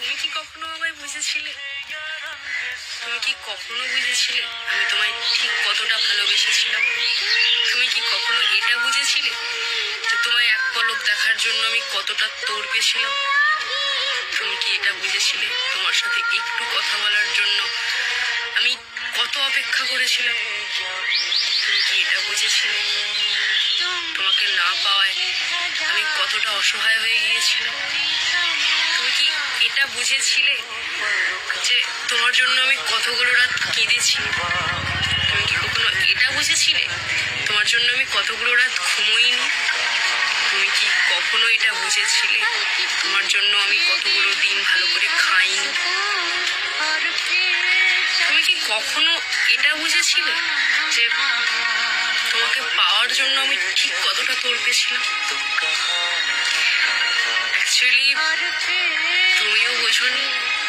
তুমি কি কখনো আমায় বুঝেছিলে? তুমি কি কখনো বুঝেছিলে আমি তোমায় ঠিক কতটা ভালোবেসেছিলাম? তুমি কি কখনো এটা বুঝেছিলে যে তোমায় এক পলক দেখার জন্য আমি কতটা তোর পেছিলাম তুমি কি এটা বুঝেছিলে তোমার সাথে একটু কথা বলার জন্য আমি কত অপেক্ষা করেছিলাম? তুমি কি এটা বুঝেছিলে? তোমাকে না পাওয়ায় আমি কতটা অসহায় হয়ে গিয়েছিলাম? এটা বুঝেছিলে যে তোমার জন্য আমি কতগুলো রাত কেঁদেছি? তুমি কি কখনো এটা বুঝেছিলে? তোমার জন্য আমি কতগুলো রাত ঘুমোইনি? তুমি কি কখনো এটা বুঝেছিলে? তোমার জন্য আমি কতগুলো দিন ভালো করে খাইনি? তুমি কি কখনো এটা বুঝেছিলে যে তোমাকে পাওয়ার জন্য আমি ঠিক কতটা তোলপেছিলাম অ্যাকচুয়ালি Which one?